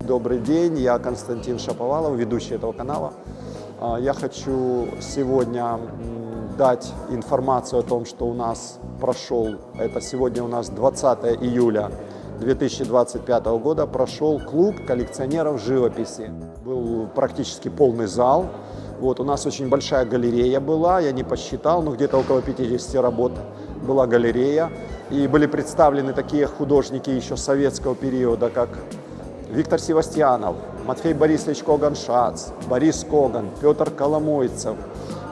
Добрый день, я Константин Шаповалов, ведущий этого канала. А, Я хочу сегодня дать информацию о том, что у нас прошел, это сегодня у нас 20 июля 2025 года, прошел клуб коллекционеров живописи. Был практически полный зал. Вот, у нас очень большая галерея была, я не посчитал, но где-то около 50 работ была галерея. И были представлены такие художники еще советского периода, как Виктор Севастьянов, Матфей Борисович Коган-Шац, Борис Коган, Петр Коломойцев,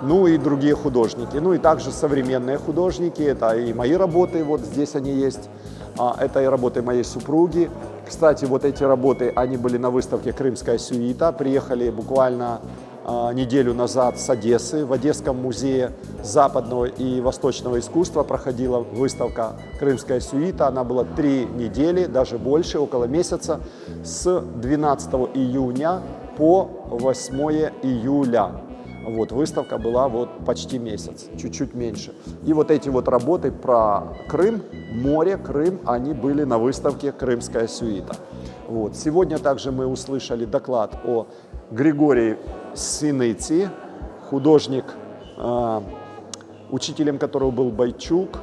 ну и другие художники. Ну и также современные художники, это и мои работы, вот здесь они есть, это и работы моей супруги. Кстати, вот эти работы, они были на выставке «Крымская сюита», приехали буквально а, неделю назад с Одессы. В Одесском музее западного и восточного искусства проходила выставка «Крымская сюита». Она была три недели, даже больше, около месяца, с 12 июня по 8 июля. Вот, выставка была вот почти месяц, чуть-чуть меньше. И вот эти вот работы про Крым, море, Крым, они были на выставке «Крымская сюита». Вот. Сегодня также мы услышали доклад о Григории Синыци, художник, э, учителем которого был Байчук,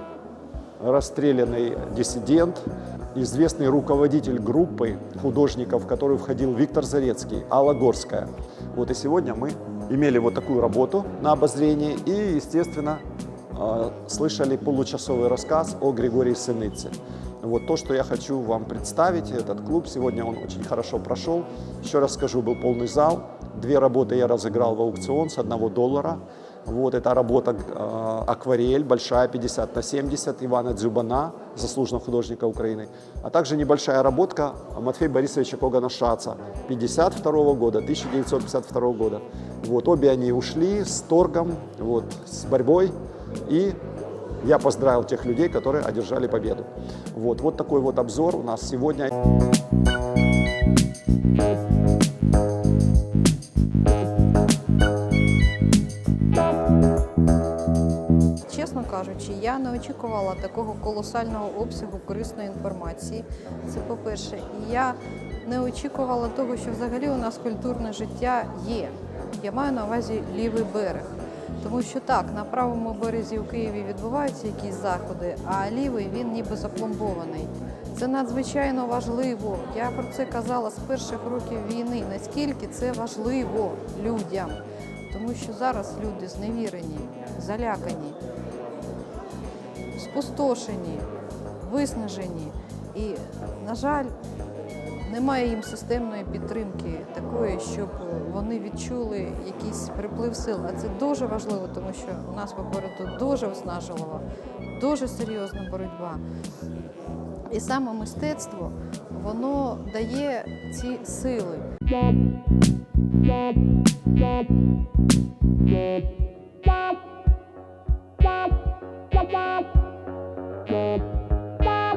расстрелянный диссидент, известный руководитель группы художников, в которую входил Виктор Зарецкий, Алла Горская. Вот и сегодня мы имели вот такую работу на обозрении и, естественно, э, слышали получасовый рассказ о Григории Сыныце. Вот то, что я хочу вам представить, этот клуб, сегодня он очень хорошо прошел. Еще раз скажу, был полный зал. Две работы я разыграл в аукцион с одного доллара. Вот эта работа э, акварель, большая, 50 на 70, Ивана Дзюбана, заслуженного художника Украины. А также небольшая работка Матфея Борисовича Когана Шаца, 52 года, 1952 года. Вот, обе они ушли с торгом, вот, с борьбой. И я поздравил тех людей, которые одержали победу. Вот, вот такой вот обзор у нас сегодня. Кажучи, я не очікувала такого колосального обсягу корисної інформації. Це по-перше, і я не очікувала того, що взагалі у нас культурне життя є. Я маю на увазі лівий берег. Тому що так, на правому березі у Києві відбуваються якісь заходи, а лівий він ніби запломбований. Це надзвичайно важливо. Я про це казала з перших років війни. Наскільки це важливо людям, тому що зараз люди зневірені, залякані спустошені, виснажені. І, на жаль, немає їм системної підтримки такої, щоб вони відчули якийсь приплив сил. А це дуже важливо, тому що у нас попереду дуже виснажлива, дуже серйозна боротьба. І саме мистецтво воно дає ці сили.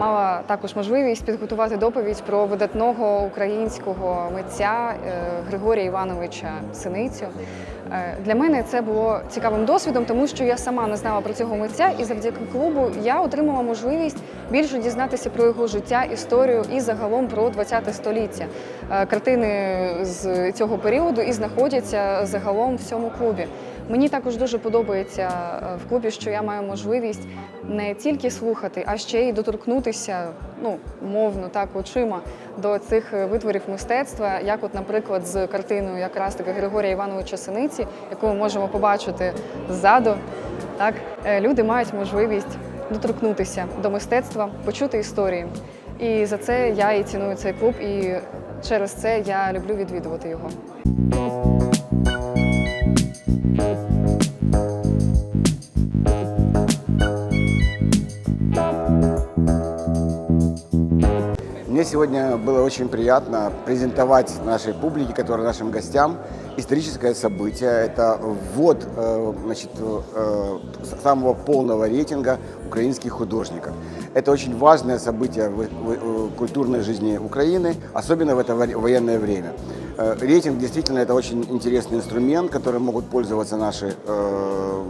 Мала також можливість підготувати доповідь про видатного українського митця е, Григорія Івановича Синицю. Е, Для мене це було цікавим досвідом, тому що я сама не знала про цього митця, і завдяки клубу я отримала можливість більше дізнатися про його життя, історію і загалом про ХХ століття. Е, Картини з цього періоду і знаходяться загалом в цьому клубі. Мені також дуже подобається е, в клубі, що я маю можливість не тільки слухати, а ще й доторкнутися, ну мовно так очима до цих витворів мистецтва, як, от, наприклад, з картиною якраз таки Григорія Івановича Синиці, яку ми можемо побачити ззаду. Так, е, люди мають можливість доторкнутися до мистецтва, почути історії. І за це я і ціную цей клуб, і через це я люблю відвідувати його. Сегодня было очень приятно презентовать нашей публике, которая нашим гостям, историческое событие. Это ввод э, значит, э, самого полного рейтинга украинских художников. Это очень важное событие в, в культурной жизни Украины, особенно в это во- военное время. Э, Рейтинг действительно это очень интересный инструмент, которым могут пользоваться наши э,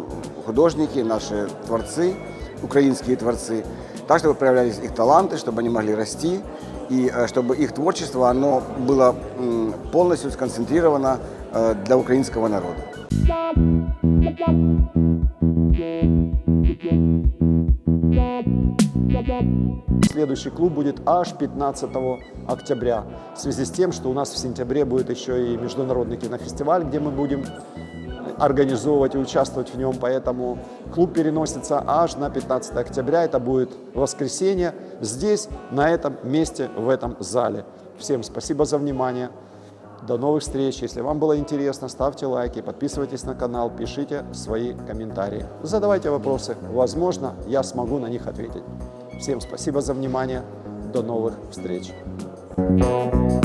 художники, наши творцы, украинские творцы, так, чтобы проявлялись их таланты, чтобы они могли расти, и э, чтобы их творчество оно было полностью сконцентрировано э, для украинского народа. Следующий клуб будет аж 15 октября. В связи с тем, что у нас в сентябре будет еще и международный кинофестиваль, где мы будем организовывать и участвовать в нем. Поэтому клуб переносится аж на 15 октября. Это будет воскресенье здесь, на этом месте, в этом зале. Всем спасибо за внимание. До новых встреч. Если вам было интересно, ставьте лайки, подписывайтесь на канал, пишите свои комментарии. Задавайте вопросы. Возможно, я смогу на них ответить. Всем спасибо за внимание. До новых встреч. Thank